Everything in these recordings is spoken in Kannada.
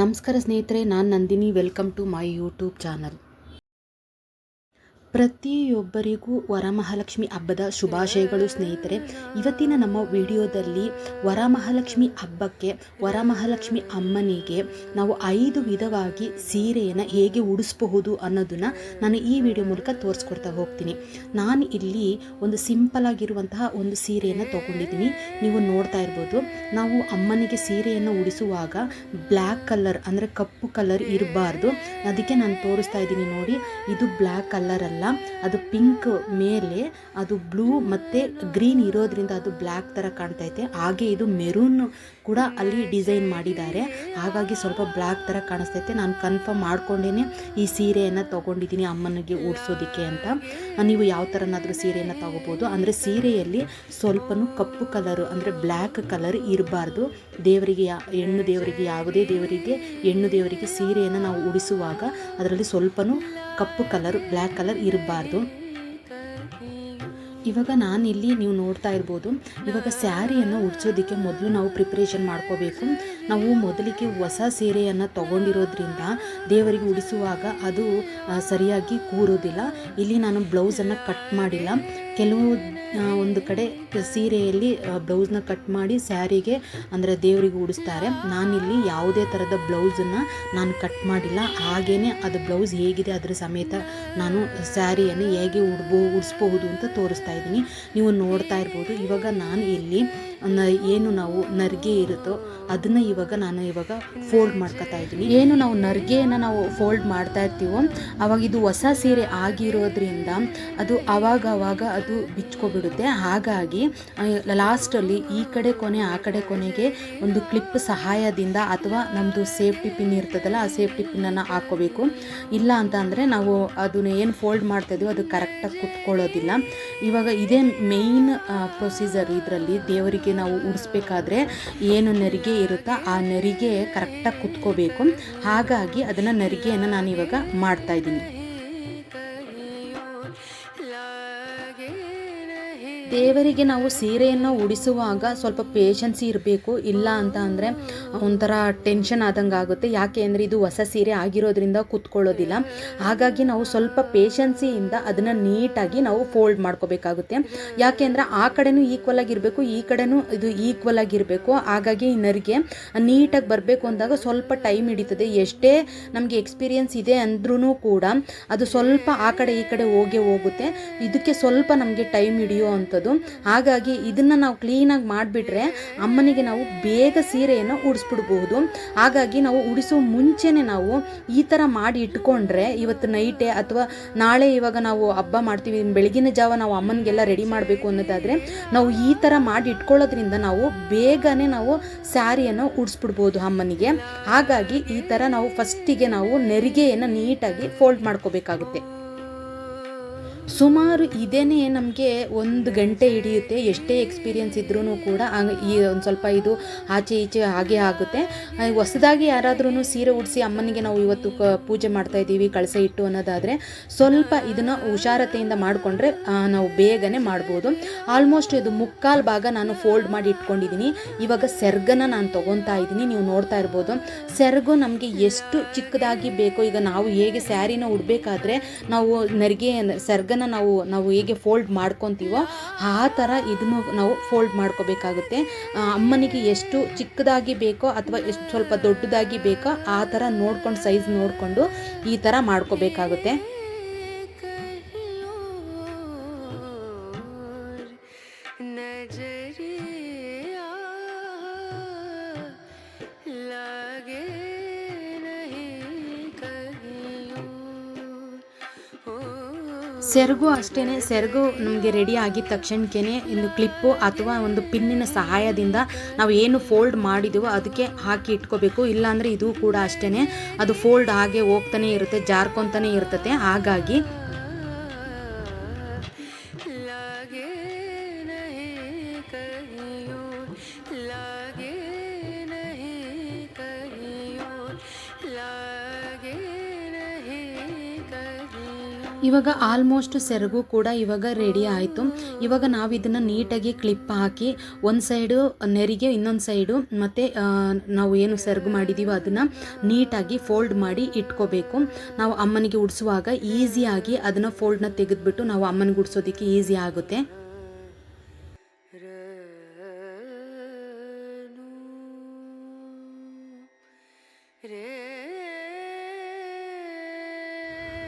ನಮಸ್ಕಾರ ಸ್ನೇಹಿತರೆ ನಾನು Nandini. Welcome to my YouTube channel ಪ್ರತಿಯೊಬ್ಬರಿಗೂ ವರಮಹಾಲಕ್ಷ್ಮಿ ಹಬ್ಬದ ಶುಭಾಶಯಗಳು ಸ್ನೇಹಿತರೆ. ಇವತ್ತಿನ ನಮ್ಮ ವಿಡಿಯೋದಲ್ಲಿ ವರಮಹಾಲಕ್ಷ್ಮಿ ಹಬ್ಬಕ್ಕೆ ವರಮಹಾಲಕ್ಷ್ಮಿ ಅಮ್ಮನಿಗೆ ನಾವು ಐದು ವಿಧವಾಗಿ ಸೀರೆಯನ್ನು ಹೇಗೆ ಉಡಿಸ್ಬಹುದು ಅನ್ನೋದನ್ನು ನಾನು ಈ ವಿಡಿಯೋ ಮೂಲಕ ತೋರಿಸ್ಕೊಡ್ತಾ ಹೋಗ್ತೀನಿ. ನಾನು ಇಲ್ಲಿ ಒಂದು ಸಿಂಪಲ್ ಆಗಿರುವಂತಹ ಒಂದು ಸೀರೆಯನ್ನು ತೊಗೊಂಡಿದ್ದೀನಿ. ನೀವು ನೋಡ್ತಾ ಇರ್ಬೋದು, ನಾವು ಅಮ್ಮನಿಗೆ ಸೀರೆಯನ್ನು ಉಡಿಸುವಾಗ ಬ್ಲ್ಯಾಕ್ ಕಲರ್ ಅಂದರೆ ಕಪ್ಪು ಕಲರ್ ಇರಬಾರ್ದು. ಅದಕ್ಕೆ ನಾನು ತೋರಿಸ್ತಾ ಇದ್ದೀನಿ ನೋಡಿ, ಇದು ಬ್ಲ್ಯಾಕ್ ಕಲರ್ ಅಲ್ಲ. ಅದು ಪಿಂಕ್ ಮೇಲೆ ಅದು ಬ್ಲೂ ಮತ್ತು ಗ್ರೀನ್ ಇರೋದ್ರಿಂದ ಅದು ಬ್ಲ್ಯಾಕ್ ಥರ ಕಾಣ್ತೈತೆ. ಹಾಗೆ ಇದು ಮೆರೂನ್ ಕೂಡ ಅಲ್ಲಿ ಡಿಸೈನ್ ಮಾಡಿದ್ದಾರೆ. ಹಾಗಾಗಿ ಸ್ವಲ್ಪ ಬ್ಲ್ಯಾಕ್ ಥರ ಕಾಣಿಸ್ತೈತೆ. ನಾನು ಕನ್ಫರ್ಮ್ ಮಾಡ್ಕೊಂಡೇ ಈ ಸೀರೆಯನ್ನು ತೊಗೊಂಡಿದ್ದೀನಿ ಅಮ್ಮನಿಗೆ ಉಡಿಸೋದಿಕ್ಕೆ ಅಂತ. ನೀವು ಯಾವ ಥರನಾದರೂ ಸೀರೆಯನ್ನು ತೊಗೋಬೋದು. ಅಂದರೆ ಸೀರೆಯಲ್ಲಿ ಸ್ವಲ್ಪನೂ ಕಪ್ಪು ಕಲರು ಅಂದರೆ ಬ್ಲ್ಯಾಕ್ ಕಲರ್ ಇರಬಾರ್ದು. ದೇವರಿಗೆ ಹೆಣ್ಣು ದೇವರಿಗೆ, ಯಾವುದೇ ದೇವರಿಗೆ, ಹೆಣ್ಣು ದೇವರಿಗೆ ಸೀರೆಯನ್ನು ನಾವು ಉಡಿಸುವಾಗ ಅದರಲ್ಲಿ ಸ್ವಲ್ಪನೂ ಕಪ್ಪು ಕಲರ್ ಬ್ಲ್ಯಾಕ್ ಕಲರ್ ಇರಬಾರ್ದು. ಇವಾಗ ನಾನಿಲ್ಲಿ ನೀವು ನೋಡ್ತಾ ಇರ್ಬೋದು, ಇವಾಗ ಸ್ಯಾರಿಯನ್ನು ಉಡ್ಸೋದಕ್ಕೆ ಮೊದಲು ನಾವು ಪ್ರಿಪ್ರೇಷನ್ ಮಾಡ್ಕೋಬೇಕು. ನಾವು ಮೊದಲಿಗೆ ಹೊಸ ಸೀರೆಯನ್ನು ತಗೊಂಡಿರೋದ್ರಿಂದ ದೇವರಿಗೆ ಉಡಿಸುವಾಗ ಅದು ಸರಿಯಾಗಿ ಕೂರೋದಿಲ್ಲ. ಇಲ್ಲಿ ನಾನು ಬ್ಲೌಸನ್ನು ಕಟ್ ಮಾಡಿಲ್ಲ. ಕೆಲವು ಒಂದು ಕಡೆ ಸೀರೆಯಲ್ಲಿ ಬ್ಲೌಸ್ನ ಕಟ್ ಮಾಡಿ ಸ್ಯಾರಿಗೆ, ಅಂದರೆ ದೇವರಿಗೆ ಉಡಿಸ್ತಾರೆ. ನಾನಿಲ್ಲಿ ಯಾವುದೇ ಥರದ ಬ್ಲೌಸನ್ನು ನಾನು ಕಟ್ ಮಾಡಿಲ್ಲ. ಹಾಗೇ ಅದು ಬ್ಲೌಸ್ ಹೇಗಿದೆ ಅದರ ಸಮೇತ ನಾನು ಸ್ಯಾರಿಯನ್ನು ಹೇಗೆ ಉಡ್ಬೋ, ಉಡಿಸ್ಬಹುದು ಅಂತ ತೋರಿಸ್ತಾ ಇದ್ದೀನಿ. ನೀವು ನೋಡ್ತಾ ಇರ್ಬೋದು. ಇವಾಗ ನಾನು ಇಲ್ಲಿ ಏನು ನಾವು ನರ್ಗೆ ಇರುತ್ತೋ ಅದನ್ನು ಇವಾಗ ನಾನು ಇವಾಗ ಫೋಲ್ಡ್ ಮಾಡ್ಕೊತಾ ಇದ್ದೀನಿ. ಏನು ನಾವು ನರ್ಗೆಯನ್ನ ನಾವು ಫೋಲ್ಡ್ ಮಾಡ್ತಾ ಇರ್ತೀವೋ, ಅವಾಗ ಇದು ಹೊಸ ಸೀರೆ ಆಗಿರೋದ್ರಿಂದ ಅದು ಅವಾಗ ಅವಾಗ ಅದು ಬಿಚ್ಕೊಬಿಡುತ್ತೆ. ಹಾಗಾಗಿ ಲಾಸ್ಟಲ್ಲಿ ಈ ಕಡೆ ಕೊನೆ, ಆ ಕಡೆ ಕೊನೆಗೆ ಒಂದು ಕ್ಲಿಪ್ ಸಹಾಯದಿಂದ ಅಥವಾ ನಮ್ಮದು ಸೇಫ್ಟಿ ಪಿನ್ ಇರ್ತದಲ್ಲ, ಆ ಸೇಫ್ಟಿ ಪಿನ್ನನ್ನು ಹಾಕೋಬೇಕು. ಇಲ್ಲ ಅಂತ ಅಂದರೆ ನಾವು ಅದನ್ನ ಏನು ಫೋಲ್ಡ್ ಮಾಡ್ತಾ ಅದು ಕರೆಕ್ಟಾಗಿ ಕುತ್ಕೊಳ್ಳೋದಿಲ್ಲ. ಇವಾಗ ಇದೇ ಮೇಯ್ನ್ ಪ್ರೊಸೀಜರ್ ಇದರಲ್ಲಿ ದೇವರಿಗೆ ನಾವು ಉಡಿಸ್ಬೇಕಾದ್ರೆ ಏನು ನೆರಿಗೆ ಇರುತ್ತೋ ಆ ನರಿಗೆ ಕರೆಕ್ಟಾಗಿ ಕುತ್ಕೋಬೇಕು. ಹಾಗಾಗಿ ಅದನ್ನು ನರಿಗೆಯನ್ನು ನಾನು ಇವಾಗ ಮಾಡ್ತಾ ದೇವರಿಗೆ ನಾವು ಸೀರೆಯನ್ನು ಉಡಿಸುವಾಗ ಸ್ವಲ್ಪ ಪೇಷನ್ಸಿ ಇರಬೇಕು, ಇಲ್ಲ ಅಂತ ಅಂದರೆ ಒಂಥರ ಟೆನ್ಷನ್ ಆದಂಗೆ ಆಗುತ್ತೆ. ಯಾಕೆ ಅಂದರೆ ಇದು ಹೊಸ ಸೀರೆ ಆಗಿರೋದ್ರಿಂದ ಕುತ್ಕೊಳ್ಳೋದಿಲ್ಲ. ಹಾಗಾಗಿ ನಾವು ಸ್ವಲ್ಪ ಪೇಷನ್ಸಿಯಿಂದ ಅದನ್ನು ನೀಟಾಗಿ ನಾವು ಫೋಲ್ಡ್ ಮಾಡ್ಕೋಬೇಕಾಗುತ್ತೆ. ಯಾಕೆ ಅಂದರೆ ಆ ಕಡೆನೂ ಈಕ್ವಲ್ ಆಗಿರಬೇಕು, ಈ ಕಡೆನೂ ಇದು ಈಕ್ವಲ್ ಆಗಿರಬೇಕು. ಹಾಗಾಗಿ ನರಿಗೆ ನೀಟಾಗಿ ಬರಬೇಕು ಅಂದಾಗ ಸ್ವಲ್ಪ ಟೈಮ್ ಹಿಡಿತದೆ. ಎಷ್ಟೇ ನಮಗೆ ಎಕ್ಸ್ಪೀರಿಯನ್ಸ್ ಇದೆ ಅಂದ್ರೂ ಕೂಡ ಅದು ಸ್ವಲ್ಪ ಆ ಕಡೆ ಈ ಕಡೆ ಹೋಗೇ ಹೋಗುತ್ತೆ. ಇದಕ್ಕೆ ಸ್ವಲ್ಪ ನಮಗೆ ಟೈಮ್ ಹಿಡಿಯೋ ಅಂಥದ್ದು ಹಾಗಾಗಿ ಇದನ್ನು ನಾವು ಕ್ಲೀನಾಗಿ ಮಾಡಿಬಿಟ್ರೆ ಅಮ್ಮನಿಗೆ ನಾವು ಬೇಗ ಸೀರೆಯನ್ನು ಉಡಿಸ್ಬಿಡ್ಬಹುದು. ಹಾಗಾಗಿ ನಾವು ಉಡಿಸೋ ಮುಂಚೆನೇ ನಾವು ಈ ಥರ ಮಾಡಿ ಇಟ್ಕೊಂಡ್ರೆ ಇವತ್ತು ನೈಟೇ ಅಥವಾ ನಾಳೆ ಇವಾಗ ನಾವು ಹಬ್ಬ ಮಾಡ್ತೀವಿ, ಬೆಳಗಿನ ಜಾವ ನಾವು ಅಮ್ಮನಿಗೆಲ್ಲ ರೆಡಿ ಮಾಡಬೇಕು ಅನ್ನೋದಾದರೆ ನಾವು ಈ ಥರ ಮಾಡಿ ಇಟ್ಕೊಳ್ಳೋದ್ರಿಂದ ನಾವು ಬೇಗನೆ ನಾವು ಸ್ಯಾರಿಯನ್ನು ಉಡಿಸ್ಬಿಡ್ಬೋದು ಅಮ್ಮನಿಗೆ. ಹಾಗಾಗಿ ಈ ಥರ ನಾವು ಫಸ್ಟಿಗೆ ನಾವು ನೆರಿಗೆಯನ್ನು ನೀಟಾಗಿ ಫೋಲ್ಡ್ ಮಾಡ್ಕೋಬೇಕಾಗುತ್ತೆ. ಸುಮಾರು ಇದೇನೆ ನಮಗೆ ಒಂದು ಗಂಟೆ ಹಿಡಿಯುತ್ತೆ. ಎಷ್ಟೇ ಎಕ್ಸ್ಪೀರಿಯೆನ್ಸ್ ಇದ್ರೂ ಕೂಡ ಈ ಒಂದು ಸ್ವಲ್ಪ ಇದು ಆಚೆ ಈಚೆ ಹಾಗೆ ಆಗುತ್ತೆ. ಹೊಸದಾಗಿ ಯಾರಾದ್ರೂ ಸೀರೆ ಉಡಿಸಿ ಅಮ್ಮನಿಗೆ ನಾವು ಇವತ್ತು ಕ ಪೂಜೆ ಮಾಡ್ತಾ ಇದ್ದೀವಿ, ಕಳಸ ಇಟ್ಟು ಅನ್ನೋದಾದರೆ ಸ್ವಲ್ಪ ಇದನ್ನು ಹುಷಾರತೆಯಿಂದ ಮಾಡಿಕೊಂಡ್ರೆ ನಾವು ಬೇಗನೆ ಮಾಡ್ಬೋದು. ಆಲ್ಮೋಸ್ಟ್ ಇದು ಮುಕ್ಕಾಲು ಭಾಗ ನಾನು ಫೋಲ್ಡ್ ಮಾಡಿ ಇಟ್ಕೊಂಡಿದ್ದೀನಿ ಇವಾಗ ಸೆರ್ಗನ ನಾನು ತೊಗೊತಾ ಇದ್ದೀನಿ, ನೀವು ನೋಡ್ತಾ ಇರ್ಬೋದು. ಸೆರಗು ನಮಗೆ ಎಷ್ಟು ಚಿಕ್ಕದಾಗಿ ಬೇಕೋ, ಈಗ ನಾವು ಹೇಗೆ ಸ್ಯಾರಿನ ಉಡಬೇಕಾದ್ರೆ ನಾವು ನೆರಿಗೆ ಸೆರ್ಗನ ನಾವು ನಾವು ಹೇಗೆ ಫೋಲ್ಡ್ ಮಾಡ್ಕೊತೀವೋ ಆ ಥರ ಇದನ್ನು ನಾವು ಫೋಲ್ಡ್ ಮಾಡ್ಕೋಬೇಕಾಗುತ್ತೆ. ಅಮ್ಮನಿಗೆ ಎಷ್ಟು ಚಿಕ್ಕದಾಗಿ ಬೇಕೋ ಅಥವಾ ಎಷ್ಟು ಸ್ವಲ್ಪ ದೊಡ್ಡದಾಗಿ ಬೇಕೋ ಆ ಥರ ನೋಡ್ಕೊಂಡು ಸೈಜ್ ನೋಡಿಕೊಂಡು ಈ ಥರ ಮಾಡ್ಕೋಬೇಕಾಗುತ್ತೆ. ಸೆರಗು ಅಷ್ಟೇ ಸೆರಗು ನಮಗೆ ರೆಡಿ ಆಗಿದ ತಕ್ಷಣಕ್ಕೆ ಒಂದು ಕ್ಲಿಪ್ಪು ಅಥವಾ ಒಂದು ಪಿನ್ನಿನ ಸಹಾಯದಿಂದ ನಾವು ಏನು ಫೋಲ್ಡ್ ಮಾಡಿದೀವೋ ಅದಕ್ಕೆ ಹಾಕಿ ಇಟ್ಕೋಬೇಕು. ಇಲ್ಲಾಂದರೆ ಇದು ಕೂಡ ಅಷ್ಟೇ ಅದು ಫೋಲ್ಡ್ ಹಾಗೆ ಹೋಗ್ತಾನೆ ಇರುತ್ತೆ, ಜಾರ್ಕೊತಾನೆ ಇರ್ತತೆ. ಹಾಗಾಗಿ ಇವಾಗ ಆಲ್ಮೋಸ್ಟ್ ಸೆರಗು ಕೂಡ ಇವಾಗ ರೆಡಿ ಆಯಿತು. ಇವಾಗ ನಾವು ಇದನ್ನು ನೀಟಾಗಿ ಕ್ಲಿಪ್ ಹಾಕಿ ಒಂದು ಸೈಡು ನೆರಿಗೆ ಇನ್ನೊಂದು ಸೈಡು ಮತ್ತು ನಾವು ಏನು ಸೆರಗು ಮಾಡಿದ್ದೀವೋ ಅದನ್ನು ನೀಟಾಗಿ ಫೋಲ್ಡ್ ಮಾಡಿ ಇಟ್ಕೋಬೇಕು. ನಾವು ಅಮ್ಮನಿಗೆ ಉಡಿಸುವಾಗ ಈಸಿಯಾಗಿ ಅದನ್ನು ಫೋಲ್ಡ್ನ ತೆಗೆದುಬಿಟ್ಟು ನಾವು ಅಮ್ಮನಿಗೆ ಉಡಿಸೋದಕ್ಕೆ ಈಸಿ ಆಗುತ್ತೆ.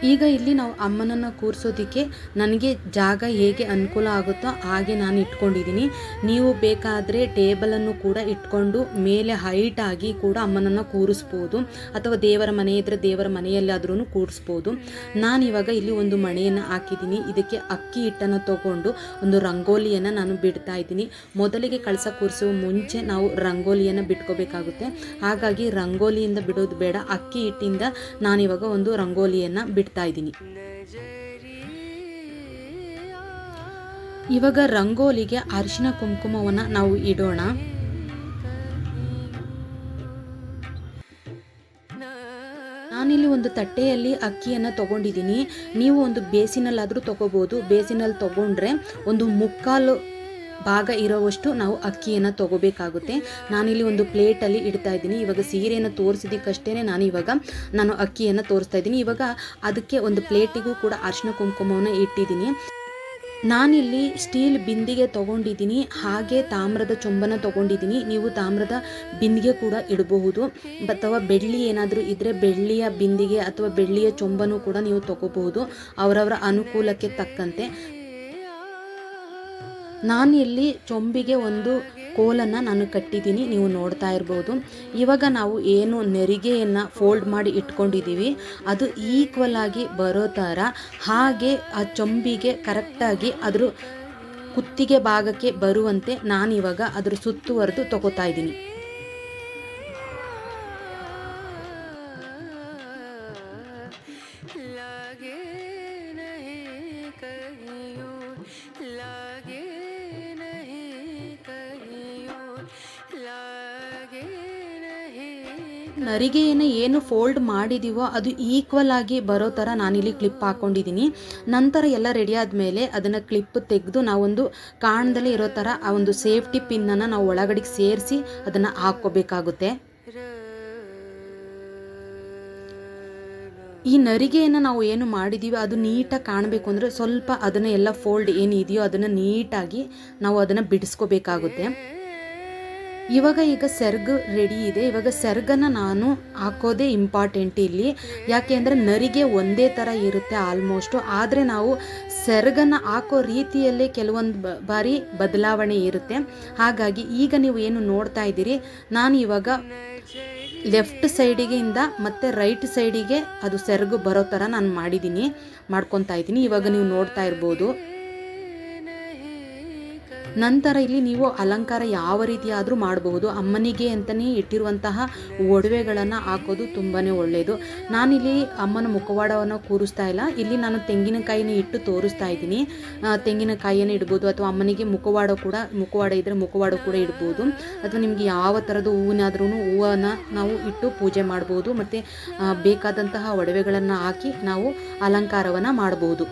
ಈಗ ಇಲ್ಲಿ ನಾವು ಅಮ್ಮನನ್ನು ಕೂರಿಸೋದಕ್ಕೆ ನನಗೆ ಜಾಗ ಹೇಗೆ ಅನುಕೂಲ ಆಗುತ್ತೋ ಹಾಗೆ ನಾನು ಇಟ್ಕೊಂಡಿದ್ದೀನಿ. ನೀವು ಬೇಕಾದರೆ ಟೇಬಲನ್ನು ಕೂಡ ಇಟ್ಕೊಂಡು ಮೇಲೆ ಹೈಟ್ ಆಗಿ ಕೂಡ ಅಮ್ಮನನ್ನು ಕೂರಿಸ್ಬೋದು. ಅಥವಾ ದೇವರ ಮನೆ ಇದ್ದರೆ ದೇವರ ಮನೆಯಲ್ಲಾದ್ರೂ ಕೂರಿಸ್ಬೋದು. ನಾನು ಇವಾಗ ಇಲ್ಲಿ ಒಂದು ಮಣೆಯನ್ನು ಹಾಕಿದ್ದೀನಿ. ಇದಕ್ಕೆ ಅಕ್ಕಿ ಹಿಟ್ಟನ್ನು ತಗೊಂಡು ಒಂದು ರಂಗೋಲಿಯನ್ನು ನಾನು ಬಿಡ್ತಾ ಇದ್ದೀನಿ. ಮೊದಲಿಗೆ ಕಳಸ ಕೂರಿಸುವ ಮುಂಚೆ ನಾವು ರಂಗೋಲಿಯನ್ನು ಬಿಟ್ಕೋಬೇಕಾಗುತ್ತೆ. ಹಾಗಾಗಿ ರಂಗೋಲಿಯಿಂದ ಬಿಡೋದು ಬೇಡ. ಅಕ್ಕಿ ಹಿಟ್ಟಿಂದ ನಾನಿವಾಗ ಒಂದು ರಂಗೋಲಿಯನ್ನು ಇದ್ದೀನಿ. ಇವಾಗ ರಂಗೋಲಿಗೆ ಅರಿಶಿನ ಕುಂಕುಮವನ್ನು ನಾವು ಇಡೋಣ. ನಾನಿಲ್ಲಿ ಒಂದು ತಟ್ಟೆಯಲ್ಲಿ ಅಕ್ಕಿಯನ್ನು ತಗೊಂಡಿದ್ದೀನಿ. ನೀವು ಒಂದು ಬೇಸಿನಲ್ಲಾದರೂ ತಗೋಬೋದು. ಬೇಸಿನಲ್ಲಿ ತಗೊಂಡ್ರೆ ಒಂದು ಮುಕ್ಕಾಲು ಭಾಗ ಇರೋವಷ್ಟು ನಾವು ಅಕ್ಕಿಯನ್ನು ತಗೋಬೇಕಾಗುತ್ತೆ. ನಾನಿಲ್ಲಿ ಒಂದು ಪ್ಲೇಟಲ್ಲಿ ಇಡ್ತಾ ಇದ್ದೀನಿ. ಇವಾಗ ಸೀರೆಯನ್ನು ತೋರಿಸಿದಕ್ಕಷ್ಟೇ ನಾನು ಇವಾಗ ನಾನು ಅಕ್ಕಿಯನ್ನು ತೋರಿಸ್ತಾ ಇದ್ದೀನಿ. ಇವಾಗ ಅದಕ್ಕೆ ಒಂದು ಪ್ಲೇಟಿಗೂ ಕೂಡ ಅರಿಶಿನ ಕುಂಕುಮವನ್ನು ಇಟ್ಟಿದ್ದೀನಿ. ನಾನಿಲ್ಲಿ ಸ್ಟೀಲ್ ಬಿಂದಿಗೆ ತೊಗೊಂಡಿದ್ದೀನಿ. ಹಾಗೆ ತಾಮ್ರದ ಚೊಂಬನ ತೊಗೊಂಡಿದ್ದೀನಿ. ನೀವು ತಾಮ್ರದ ಬಿಂದಿಗೆ ಕೂಡ ಇಡಬಹುದು. ಅಥವಾ ಬೆಳ್ಳಿ ಏನಾದರೂ ಇದ್ದರೆ ಬೆಳ್ಳಿಯ ಬಿಂದಿಗೆ ಅಥವಾ ಬೆಳ್ಳಿಯ ಚೊಂಬನೂ ಕೂಡ ನೀವು ತಗೋಬಹುದು. ಅವರವರ ಅನುಕೂಲಕ್ಕೆ ತಕ್ಕಂತೆ. ನಾನು ಇಲ್ಲಿ ಚೊಂಬಿಗೆ ಒಂದು ಕೋಲನ್ನು ನಾನು ಕಟ್ಟಿದ್ದೀನಿ, ನೀವು ನೋಡ್ತಾ ಇರ್ಬೋದು. ಇವಾಗ ನಾವು ಏನು ನೆರಿಗೆಯನ್ನು ಫೋಲ್ಡ್ ಮಾಡಿ ಇಟ್ಕೊಂಡಿದ್ದೀವಿ, ಅದು ಈಕ್ವಲ್ ಆಗಿ ಬರೋ ಥರ, ಹಾಗೆ ಆ ಚೊಂಬಿಗೆ ಕರೆಕ್ಟಾಗಿ ಅದ್ರ ಕುತ್ತಿಗೆ ಭಾಗಕ್ಕೆ ಬರುವಂತೆ ನಾನಿವಾಗ ಅದರ ಸುತ್ತುವರೆದು ತಗೋತಾ ಇದ್ದೀನಿ. ನರಿಗೆಯನ್ನು ಏನು ಫೋಲ್ಡ್ ಮಾಡಿದೀವೋ ಅದು ಈಕ್ವಲ್ ಆಗಿ ಬರೋ ಥರ ನಾನಿಲ್ಲಿ ಕ್ಲಿಪ್ ಹಾಕ್ಕೊಂಡಿದ್ದೀನಿ ನಂತರ ಎಲ್ಲ ರೆಡಿ ಆದಮೇಲೆ ಅದನ್ನು ಕ್ಲಿಪ್ ತೆಗೆದು ನಾವೊಂದು ಕಾಣದಲ್ಲೇ ಇರೋ ಥರ ಆ ಒಂದು ಸೇಫ್ಟಿ ಪಿನ್ನನ್ನು ನಾವು ಒಳಗಡೆಗೆ ಸೇರಿಸಿ ಅದನ್ನು ಹಾಕ್ಕೋಬೇಕಾಗುತ್ತೆ. ಈ ನರಿಗೆಯನ್ನು ನಾವು ಏನು ಮಾಡಿದ್ದೀವಿ ಅದು ನೀಟಾಗಿ ಕಾಣಬೇಕು ಅಂದರೆ ಸ್ವಲ್ಪ ಅದನ್ನು ಎಲ್ಲ ಫೋಲ್ಡ್ ಏನಿದೆಯೋ ಅದನ್ನು ನೀಟಾಗಿ ನಾವು ಅದನ್ನು ಬಿಡಿಸ್ಕೋಬೇಕಾಗುತ್ತೆ. ಇವಾಗ ಈಗ ಸೆರ್ಗ್ ರೆಡಿ ಇದೆ. ಇವಾಗ ಸೆರ್ಗನ್ನು ನಾನು ಹಾಕೋದೇ ಇಂಪಾರ್ಟೆಂಟ್ ಇಲ್ಲಿ. ಯಾಕೆ ಅಂದರೆ ನರಿಗೆ ಒಂದೇ ಥರ ಇರುತ್ತೆ ಆಲ್ಮೋಸ್ಟು ಆದರೆ ನಾವು ಸೆರ್ಗನ್ನು ಹಾಕೋ ರೀತಿಯಲ್ಲೇ ಕೆಲವೊಂದು ಬಾರಿ ಬದಲಾವಣೆ ಇರುತ್ತೆ. ಹಾಗಾಗಿ ಈಗ ನೀವು ಏನು ನೋಡ್ತಾ ಇದ್ದೀರಿ? ನಾನು ಇವಾಗ ಲೆಫ್ಟ್ ಸೈಡಿಗೆಯಿಂದ ಮತ್ತು ರೈಟ್ ಸೈಡಿಗೆ ಅದು ಸೆರಗು ಬರೋ ಥರ ನಾನು ಮಾಡಿದ್ದೀನಿ ಮಾಡ್ಕೊತಾ ಇದ್ದೀನಿ. ಇವಾಗ ನೀವು ನೋಡ್ತಾ ಇರ್ಬೋದು. ನಂತರ ಇಲ್ಲಿ ನೀವು ಅಲಂಕಾರ ಯಾವ ರೀತಿಯಾದರೂ ಮಾಡಬಹುದು. ಅಮ್ಮನಿಗೆ ಅಂತಲೇ ಇಟ್ಟಿರುವಂತಹ ಒಡವೆಗಳನ್ನು ಹಾಕೋದು ತುಂಬಾ ಒಳ್ಳೆಯದು ನಾನಿಲ್ಲಿ ಅಮ್ಮನ ಮುಖವಾಡವನ್ನು ಕೂರಿಸ್ತಾ ಇಲ್ಲ. ಇಲ್ಲಿ ನಾನು ತೆಂಗಿನಕಾಯಿನ ಇಟ್ಟು ತೋರಿಸ್ತಾ ಇದ್ದೀನಿ. ತೆಂಗಿನಕಾಯಿಯನ್ನು ಇಡ್ಬೋದು ಅಥವಾ ಅಮ್ಮನಿಗೆ ಮುಖವಾಡ ಕೂಡ, ಮುಖವಾಡ ಇದ್ದರೆ ಮುಖವಾಡ ಕೂಡ ಇಡ್ಬೋದು. ಅಥವಾ ನಿಮಗೆ ಯಾವ ಥರದ ಹೂವಿನಾದ್ರೂ ಹೂವನ್ನು ನಾವು ಇಟ್ಟು ಪೂಜೆ ಮಾಡ್ಬೋದು. ಮತ್ತು ಬೇಕಾದಂತಹ ಒಡವೆಗಳನ್ನು ಹಾಕಿ ನಾವು ಅಲಂಕಾರವನ್ನು ಮಾಡ್ಬೋದು.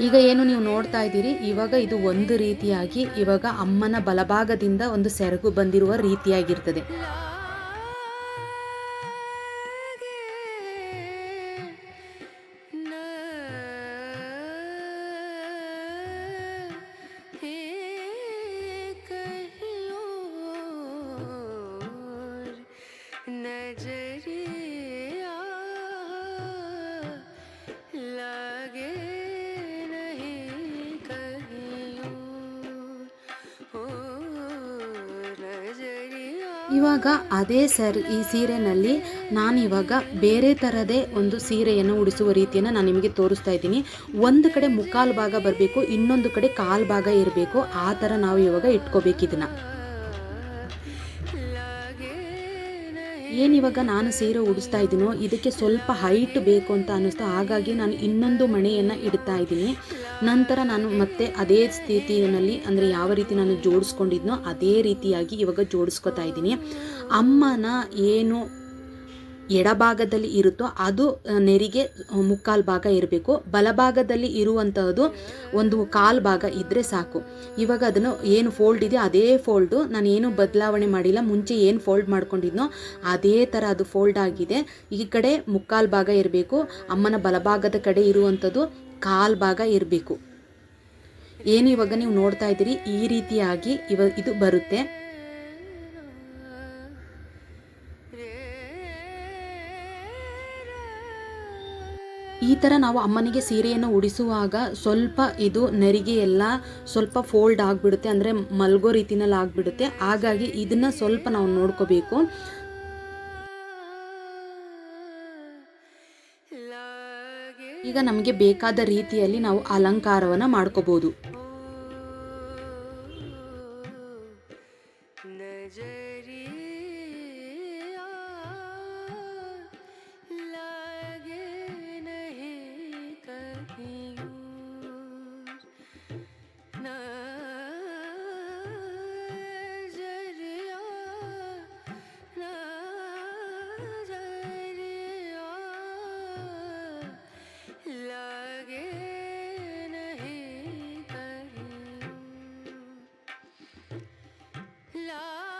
ಈಗ ಏನು ನೀವು ನೋಡ್ತಾ ಇದ್ದೀರಿ? ಇವಾಗ ಇದು ಒಂದು ರೀತಿಯಾಗಿ ಇವಾಗ ಅಮ್ಮನ ಬಲಭಾಗದಿಂದ ಒಂದು ಸೆರಗು ಬಂದಿರುವ ರೀತಿಯಾಗಿರ್ತದೆ. ಅದೇ ಸರ್, ಈ ಸೀರೆನಲ್ಲಿ ನಾನಿವಾಗ ಬೇರೆ ಥರದೇ ಒಂದು ಸೀರೆಯನ್ನು ಉಡಿಸುವ ರೀತಿಯನ್ನು ನಾನು ನಿಮಗೆ ತೋರಿಸ್ತಾ ಇದ್ದೀನಿ. ಒಂದು ಕಡೆ ಮುಕ್ಕಾಲು ಭಾಗ ಬರಬೇಕು, ಇನ್ನೊಂದು ಕಡೆ ಕಾಲು ಭಾಗ ಇರಬೇಕು. ಆ ಥರ ನಾವು ಇವಾಗ ಇಟ್ಕೋಬೇಕು ಇದನ್ನು ಏನಿವಾಗ ನಾನು ಸೀರೆ ಉಡಿಸ್ತಾ ಇದ್ದೀನೋ ಇದಕ್ಕೆ ಸ್ವಲ್ಪ ಹೈಟ್ ಬೇಕು ಅಂತ ಅನ್ನಿಸ್ತು, ಹಾಗಾಗಿ ನಾನು ಇನ್ನೊಂದು ಮಣೆಯನ್ನು ಇಡ್ತಾ ಇದ್ದೀನಿ. ನಂತರ ನಾನು ಮತ್ತೆ ಅದೇ ಸ್ಥಿತಿಯಲ್ಲಿ ಅಂದರೆ ಯಾವ ರೀತಿ ನಾನು ಜೋಡಿಸ್ಕೊಂಡಿದ್ನೋ ಅದೇ ರೀತಿಯಾಗಿ ಇವಾಗ ಜೋಡಿಸ್ಕೊತಾ ಇದ್ದೀನಿ. ಅಮ್ಮನ ಏನು ಎಡಭಾಗದಲ್ಲಿ ಇರುತ್ತೋ ಅದು ನೆರಿಗೆ ಮುಕ್ಕಾಲು ಭಾಗ ಇರಬೇಕು. ಬಲಭಾಗದಲ್ಲಿ ಇರುವಂತಹದ್ದು ಒಂದು ಕಾಲು ಭಾಗ ಇದ್ದರೆ ಸಾಕು. ಇವಾಗ ಅದನ್ನು ಏನು ಫೋಲ್ಡ್ ಇದೆ ಅದೇ ಫೋಲ್ಡು ನಾನು ಏನು ಬದಲಾವಣೆ ಮಾಡಿಲ್ಲ, ಮುಂಚೆ ಏನು ಫೋಲ್ಡ್ ಮಾಡ್ಕೊಂಡಿದ್ನೋ ಅದೇ ಥರ ಅದು ಫೋಲ್ಡ್ ಆಗಿದೆ. ಈ ಕಡೆ ಮುಕ್ಕಾಲು ಭಾಗ ಇರಬೇಕು, ಅಮ್ಮನ ಬಲಭಾಗದ ಕಡೆ ಇರುವಂಥದ್ದು ಕಾಲು ಭಾಗ ಇರಬೇಕು. ಏನು ಇವಾಗ ನೀವು ನೋಡ್ತಾ ಇದ್ದೀರಿ, ಈ ರೀತಿಯಾಗಿ ಇವ, ಇದು ಬರುತ್ತೆ. ಈ ಥರ ನಾವು ಅಮ್ಮನಿಗೆ ಸೀರೆಯನ್ನು ಉಡಿಸುವಾಗ ಸ್ವಲ್ಪ ಇದು ನೆರಿಗೆ ಎಲ್ಲ ಸ್ವಲ್ಪ ಫೋಲ್ಡ್ ಆಗಿಬಿಡುತ್ತೆ, ಅಂದರೆ ಮಲ್ಗೋ ರೀತಿನಲ್ಲಿ ಆಗಿಬಿಡುತ್ತೆ. ಹಾಗಾಗಿ ಇದನ್ನು ಸ್ವಲ್ಪ ನಾವು ನೋಡ್ಕೋಬೇಕು. ಈಗ ನಮಗೆ ಬೇಕಾದ ರೀತಿಯಲ್ಲಿ ನಾವು ಅಲಂಕಾರವನ್ನು ಮಾಡ್ಕೋಬೋದು. love.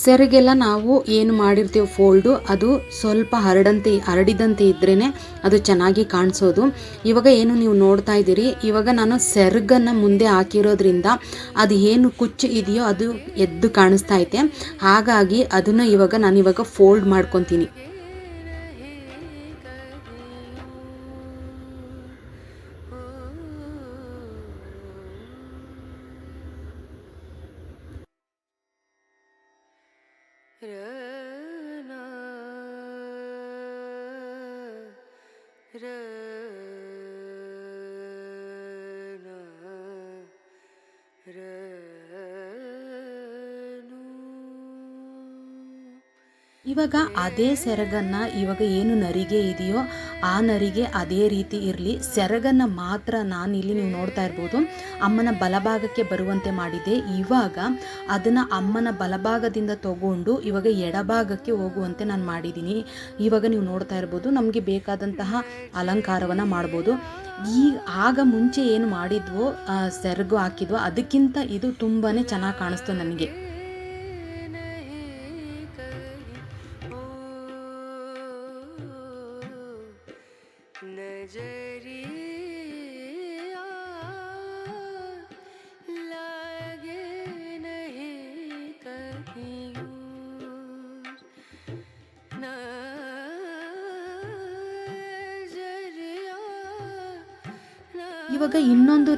ಸೆರಗೆಲ್ಲ ನಾವು ಏನು ಮಾಡಿರ್ತೀವಿ ಫೋಲ್ಡು, ಅದು ಸ್ವಲ್ಪ ಹರಡಂತೆ, ಹರಡಿದಂತೆ ಇದ್ರೇ ಅದು ಚೆನ್ನಾಗಿ ಕಾಣಿಸೋದು. ಇವಾಗ ಏನು ನೀವು ನೋಡ್ತಾ ಇದ್ದೀರಿ, ಇವಾಗ ನಾನು ಸೆರಗನ್ನು ಮುಂದೆ ಹಾಕಿರೋದ್ರಿಂದ ಅದು ಏನು ಕುಚ್ಚು ಇದೆಯೋ ಅದು ಎದ್ದು ಕಾಣಿಸ್ತಾ ಐತೆ. ಹಾಗಾಗಿ ಅದನ್ನು ಇವಾಗ ನಾನು ಇವಾಗ ಫೋಲ್ಡ್ ಮಾಡ್ಕೊತೀನಿ. Yeah. ಇವಾಗ ಅದೇ ಸೆರಗನ್ನು ಇವಾಗ ಏನು ನರಿಗೆ ಇದೆಯೋ ಆ ನರಿಗೆ ಅದೇ ರೀತಿ ಇರಲಿ. ಸೆರಗನ್ನು ಮಾತ್ರ ನಾನು ಇಲ್ಲಿ ನೀವು ನೋಡ್ತಾ ಇರ್ಬೋದು. ಅಮ್ಮನ ಬಲಭಾಗಕ್ಕೆ ಬರುವಂತೆ ಮಾಡಿದೆ. ಇವಾಗ ಅದನ್ನು ಅಮ್ಮನ ಬಲಭಾಗದಿಂದ ತಗೊಂಡು ಇವಾಗ ಎಡಭಾಗಕ್ಕೆ ಹೋಗುವಂತೆ ನಾನು ಮಾಡಿದ್ದೀನಿ ಇವಾಗ ನೀವು ನೋಡ್ತಾ ಇರ್ಬೋದು, ನಮಗೆ ಬೇಕಾದಂತಹ ಅಲಂಕಾರವನ್ನು ಮಾಡ್ಬೋದು. ಈ ಆಗ ಮುಂಚೆ ಏನು ಮಾಡಿದ್ವೋ ಸೆರಗು ಹಾಕಿದ್ವೋ, ಅದಕ್ಕಿಂತ ಇದು ತುಂಬಾ ಚೆನ್ನಾಗಿ ಕಾಣಿಸ್ತು ನನಗೆ.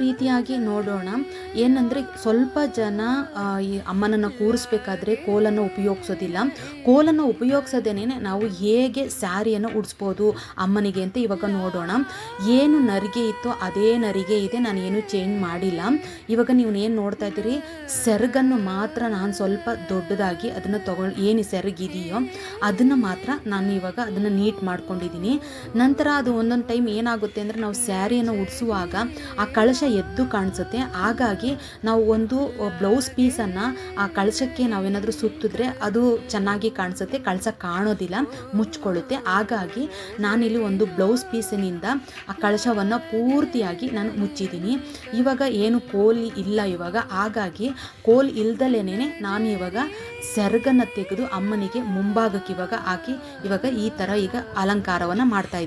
ರೀತಿಯಾಗಿ ನೋಡೋಣ. ಏನಂದರೆ ಸ್ವಲ್ಪ ಜನ ಈ ಅಮ್ಮನನ್ನು ಕೂರಿಸ್ಬೇಕಾದ್ರೆ ಕೋಲನ್ನು ಉಪಯೋಗಿಸೋದಿಲ್ಲ. ಕೋಲನ್ನು ಉಪಯೋಗಿಸೋದೇನೆ ನಾವು ಹೇಗೆ ಸ್ಯಾರಿಯನ್ನು ಉಡಿಸ್ಬೋದು ಅಮ್ಮನಿಗೆ ಅಂತ ಇವಾಗ ನೋಡೋಣ. ಏನು ನರಿಗೆ ಇತ್ತು ಅದೇ ನರಿಗೆ ಇದೆ, ನಾನು ಏನು ಚೇಂಜ್ ಮಾಡಿಲ್ಲ. ಇವಾಗ ನೀವು ಏನು ನೋಡ್ತಾ ಇದ್ದೀರಿ? ಸೆರಗನ್ನು ಮಾತ್ರ ನಾನು ಸ್ವಲ್ಪ ದೊಡ್ಡದಾಗಿ ಅದನ್ನು ತಗೊಳ್ ಏನು ಸೆರಗಿದೆಯೋ ಅದನ್ನು ಮಾತ್ರ ನಾನು ಇವಾಗ ಅದನ್ನು ನೀಟ್ ಮಾಡ್ಕೊಂಡಿದ್ದೀನಿ. ನಂತರ ಅದು ಒಂದೊಂದು ಟೈಮ್ ಏನಾಗುತ್ತೆ ಅಂದರೆ ನಾವು ಸ್ಯಾರಿಯನ್ನು ಉಡಿಸುವಾಗ ಆ ಕಳಶ ಎದ್ದು ಕಾಣಿಸುತ್ತೆ. ಹಾಗಾಗಿ ನಾವು ಒಂದು ಬ್ಲೌಸ್ ಪೀಸನ್ನು ಆ ಕಳಶಕ್ಕೆ ನಾವೇನಾದರೂ ಸುತ್ತಿದ್ರೆ ಅದು ಚೆನ್ನಾಗಿ ಕಾಣಿಸುತ್ತೆ ಕಳಸ ಕಾಣೋದಿಲ್ಲ, ಮುಚ್ಕೊಳ್ಳುತ್ತೆ. ಹಾಗಾಗಿ ನಾನಿಲ್ಲಿ ಒಂದು ಬ್ಲೌಸ್ ಪೀಸಿನಿಂದ ಆ ಕಳಶವನ್ನು ಪೂರ್ತಿಯಾಗಿ ನಾನು ಮುಚ್ಚಿದ್ದೀನಿ. ಇವಾಗ ಏನು ಕೋಲ್ ಇಲ್ಲ ಇವಾಗ. ಹಾಗಾಗಿ ಕೋಲ್ ಇಲ್ದಲೇನೆ ನಾನು ಇವಾಗ ಸೆರಗನ್ನು ತೆಗೆದು ಅಮ್ಮನಿಗೆ ಮುಂಭಾಗಕ್ಕೆ ಇವಾಗ ಹಾಕಿ, ಇವಾಗ ಈ ಥರ ಈಗ ಅಲಂಕಾರವನ್ನು ಮಾಡ್ತಾ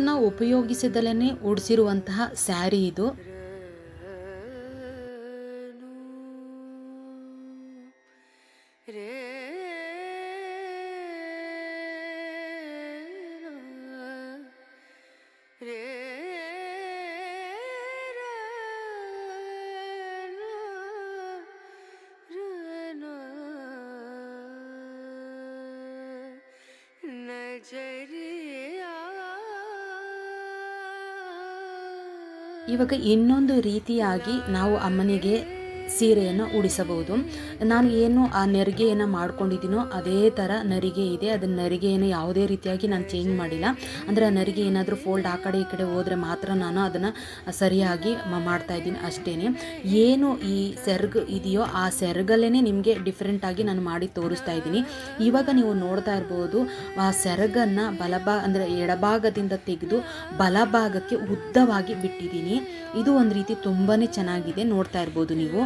ಕೋಲನ್ನು ಉಪಯೋಗಿಸಿದಲೇನೆ ಉಡಿಸಿರುವಂತಹ ಸ್ಯಾರಿ ಇದು. ಇವಾಗ ಇನ್ನೊಂದು ರೀತಿಯಾಗಿ ನಾವು ಅಮ್ಮನಿಗೆ ಸೀರೆಯನ್ನು ಉಡಿಸಬಹುದು. ನಾನು ಏನು ಆ ನೆರಿಗೆಯನ್ನು ಮಾಡ್ಕೊಂಡಿದ್ದೀನೋ ಅದೇ ಥರ ನರಿಗೆ ಇದೆ. ಅದನ್ನು ನರಿಗೆಯನ್ನು ಯಾವುದೇ ರೀತಿಯಾಗಿ ನಾನು ಚೇಂಜ್ ಮಾಡಿಲ್ಲ. ಅಂದರೆ ಆ ನರಿಗೆ ಏನಾದರೂ ಫೋಲ್ಡ್ ಆ ಕಡೆ ಈ ಕಡೆ ಹೋದರೆ ಮಾತ್ರ ನಾನು ಅದನ್ನು ಸರಿಯಾಗಿ ಮಾಡ್ತಾ ಇದ್ದೀನಿ ಅಷ್ಟೇ ಏನು ಈ ಸೆರ್ಗ್ ಇದೆಯೋ ಆ ಸೆರಗಲ್ಲೇ ನಿಮಗೆ ಡಿಫ್ರೆಂಟಾಗಿ ನಾನು ಮಾಡಿ ತೋರಿಸ್ತಾ ಇದ್ದೀನಿ. ಇವಾಗ ನೀವು ನೋಡ್ತಾ ಇರ್ಬೋದು, ಆ ಸೆರಗನ್ನು ಬಲಭಾ ಅಂದರೆ ಎಡಭಾಗದಿಂದ ತೆಗೆದು ಬಲಭಾಗಕ್ಕೆ ಉದ್ದವಾಗಿ ಬಿಟ್ಟಿದ್ದೀನಿ. ಇದು ಒಂದು ರೀತಿ ತುಂಬಾ ಚೆನ್ನಾಗಿದೆ ನೋಡ್ತಾ ಇರ್ಬೋದು ನೀವು.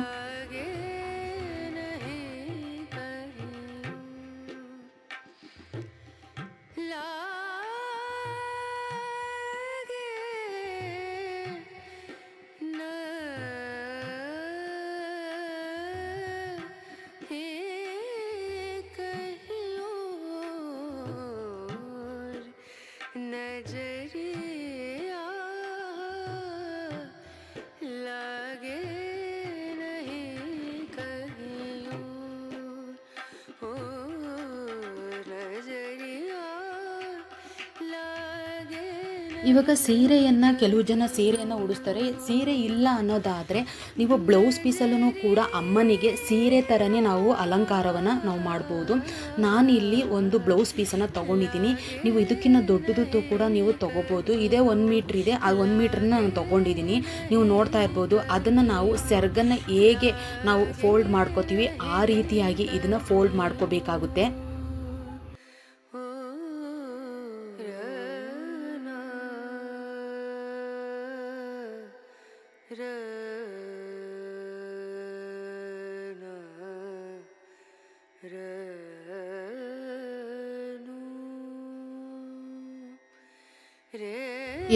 ಇವಾಗ ಸೀರೆಯನ್ನು ಕೆಲವು ಜನ ಸೀರೆಯನ್ನು ಉಡಿಸ್ತಾರೆ. ಸೀರೆ ಇಲ್ಲ ಅನ್ನೋದಾದರೆ ನೀವು ಬ್ಲೌಸ್ ಪೀಸಲ್ಲೂ ಕೂಡ ಅಮ್ಮನಿಗೆ ಸೀರೆ ಥರನೇ ನಾವು ಅಲಂಕಾರವನ್ನು ನಾವು ಮಾಡ್ಬೋದು. ಇಲ್ಲಿ ಒಂದು ಬ್ಲೌಸ್ ಪೀಸನ್ನು ತೊಗೊಂಡಿದ್ದೀನಿ. ನೀವು ಇದಕ್ಕಿಂತ ದೊಡ್ಡದು ಕೂಡ ನೀವು ತೊಗೋಬೋದು. ಇದೇ ಒಂದು ಮೀಟ್ರ್ ಇದೆ. ಆ ಒಂದು ಮೀಟ್ರನ್ನ ನಾನು ತೊಗೊಂಡಿದ್ದೀನಿ. ನೀವು ನೋಡ್ತಾ ಇರ್ಬೋದು. ಅದನ್ನು ನಾವು ಸೆರ್ಗನ್ನು ಹೇಗೆ ನಾವು ಫೋಲ್ಡ್ ಮಾಡ್ಕೋತೀವಿ ಆ ರೀತಿಯಾಗಿ ಇದನ್ನು ಫೋಲ್ಡ್ ಮಾಡ್ಕೋಬೇಕಾಗುತ್ತೆ.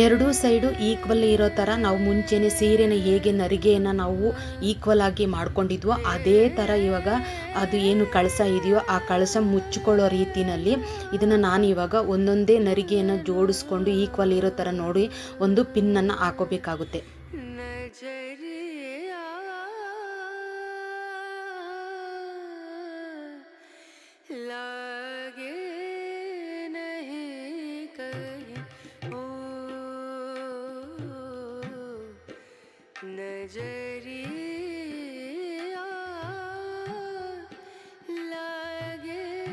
ಎರಡೂ ಸೈಡು ಈಕ್ವಲ್ ಇರೋ ಥರ ನಾವು ಮುಂಚೆನೇ ಸೀರೆನ ಹೇಗೆ ನರಿಗೆಯನ್ನು ನಾವು ಈಕ್ವಲ್ ಆಗಿ ಮಾಡ್ಕೊಂಡಿದ್ವೋ ಅದೇ ಥರ ಇವಾಗ ಅದು ಏನು ಕಳಸ ಇದೆಯೋ ಆ ಕಳಸ ಮುಚ್ಚಿಕೊಳ್ಳೋ ರೀತಿಯಲ್ಲಿ ಇದನ್ನು ನಾನು ಇವಾಗ ಒಂದೊಂದೇ ನರಿಗೆಯನ್ನು ಜೋಡಿಸ್ಕೊಂಡು ಈಕ್ವಲ್ ಇರೋ ಥರ ನೋಡಿ ಒಂದು ಪಿನ್ನನ್ನು ಹಾಕೋಬೇಕಾಗುತ್ತೆ.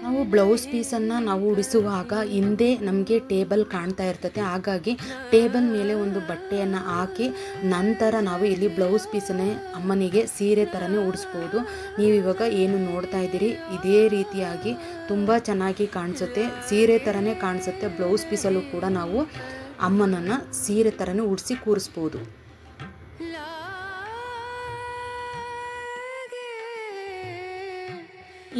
ನಾವು ಬ್ಲೌಸ್ ಪೀಸನ್ನು ನಾವು ಉಡಿಸುವಾಗ ಹಿಂದೆ ನಮಗೆ ಟೇಬಲ್ ಕಾಣ್ತಾ ಇರ್ತದೆ. ಹಾಗಾಗಿ ಟೇಬಲ್ ಮೇಲೆ ಒಂದು ಬಟ್ಟೆಯನ್ನು ಹಾಕಿ ನಂತರ ನಾವು ಇಲ್ಲಿ ಬ್ಲೌಸ್ ಪೀಸನ್ನೇ ಅಮ್ಮನಿಗೆ ಸೀರೆ ಥರನೇ ಉಡಿಸ್ಬೋದು. ನೀವು ಇವಾಗ ಏನು ನೋಡ್ತಾ ಇದ್ದೀರಿ? ಇದೇ ರೀತಿಯಾಗಿ ತುಂಬ ಚೆನ್ನಾಗಿ ಕಾಣಿಸುತ್ತೆ. ಸೀರೆ ಥರನೇ ಕಾಣಿಸುತ್ತೆ. ಬ್ಲೌಸ್ ಪೀಸಲ್ಲೂ ಕೂಡ ನಾವು ಅಮ್ಮನನ್ನು ಸೀರೆ ಥರನೇ ಉಡಿಸಿ ಕೂರಿಸ್ಬೋದು.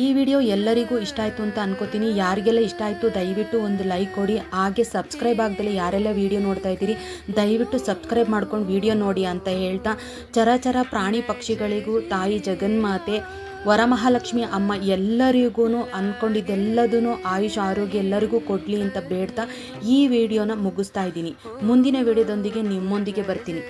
ಈ ವಿಡಿಯೋ ಎಲ್ಲರಿಗೂ ಇಷ್ಟ ಆಯಿತು ಅಂತ ಅನ್ಕೋತೀನಿ. ಯಾರಿಗೆಲ್ಲ ಇಷ್ಟ ಆಯಿತು, ದಯವಿಟ್ಟು ಒಂದು ಲೈಕ್ ಕೊಡಿ. ಹಾಗೆ ಸಬ್ಸ್ಕ್ರೈಬ್ ಆಗದಲ್ಲಿ ಯಾರೆಲ್ಲ ವಿಡಿಯೋ ನೋಡ್ತಾ ಇದ್ದೀರಿ, ದಯವಿಟ್ಟು ಸಬ್ಸ್ಕ್ರೈಬ್ ಮಾಡ್ಕೊಂಡು ವಿಡಿಯೋ ನೋಡಿ ಅಂತ ಹೇಳ್ತಾ, ಚರಾಚರ ಪ್ರಾಣಿ ಪಕ್ಷಿಗಳಿಗೂ, ತಾಯಿ ಜಗನ್ಮಾತೆ, ವರಮಹಾಲಕ್ಷ್ಮಿ ಅಮ್ಮ ಎಲ್ಲರಿಗೂ ಅಂದ್ಕೊಂಡಿದ್ದೆಲ್ಲದೂ ಆಯುಷ್ ಆರೋಗ್ಯ ಎಲ್ಲರಿಗೂ ಕೊಡಲಿ ಅಂತ ಬೇಡ್ತಾ ಈ ವಿಡಿಯೋನ ಮುಗಿಸ್ತಾ ಇದ್ದೀನಿ. ಮುಂದಿನ ವಿಡಿಯೋದೊಂದಿಗೆ ನಿಮ್ಮೊಂದಿಗೆ ಬರ್ತೀನಿ.